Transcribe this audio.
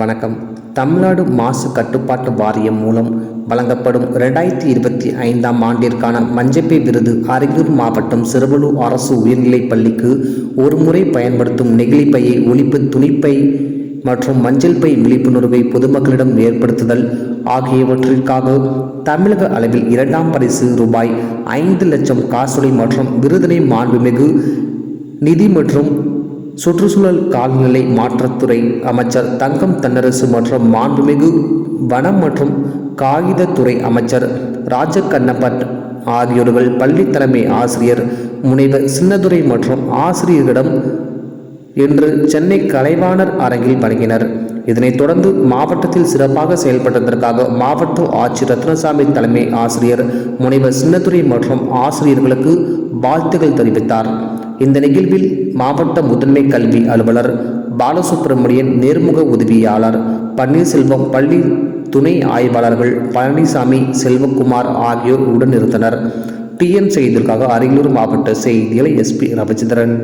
வணக்கம். தமிழ்நாடு மாசு கட்டுப்பாட்டு வாரியம் மூலம் வழங்கப்படும் ரெண்டாயிரத்தி இருபத்தி ஐந்தாம் ஆண்டிற்கான மஞ்சப்பை விருது அரியலூர் மாவட்டம் சிறுவலூர் அரசு உயர்நிலைப் பள்ளிக்கு ஒருமுறை பயன்படுத்தும் நெகிழிப்பையை ஒழிப்பு துணிப்பை மற்றும் மஞ்சள் பை விழிப்புணர்வை பொதுமக்களிடம் ஏற்படுத்துதல் ஆகியவற்றிற்காக தமிழக அளவில் இரண்டாம் பரிசு ரூபாய் ஐந்து லட்சம் காசோலை மற்றும் விருதினை மாண்புமிகு நிதி மற்றும் சுற்றுச்சூழல் கால்நிலை மாற்றத்துறை அமைச்சர் தங்கம் தன்னரசு மற்றும் மாண்புமிகு வனம் மற்றும் காகிதத்துறை அமைச்சர் ராஜகண்ணப்பட் ஆகியோர்கள் பள்ளி தலைமை ஆசிரியர் முனைவர் சின்னதுரை மற்றும் ஆசிரியர்களிடம் இன்று சென்னை கலைவாணர் அரங்கில் வழங்கினர் இதனைத் தொடர்ந்து மாவட்டத்தில் சிறப்பாக செயல்பட்டதற்காக மாவட்ட ஆட்சியர் ரத்னசாமி தலைமை ஆசிரியர் முனைவர் சின்னதுரை மற்றும் ஆசிரியர்களுக்கு வாழ்த்துகள் தெரிவித்தார். இந்த நிகழ்வில் மாவட்ட முதன்மை கல்வி அலுவலர் பாலசுப்பிரமணியன் நேர்முக உதவியாளர் பன்னீர்செல்வம் பள்ளி துணை ஆய்வாளர்கள் பழனிசாமி செல்வகுமார் ஆகியோர் உடனிருந்தனர் டிஎன் செய்திற்காக அரியலூர் மாவட்ட செய்திகளை எஸ்பி ரவிச்சந்திரன்.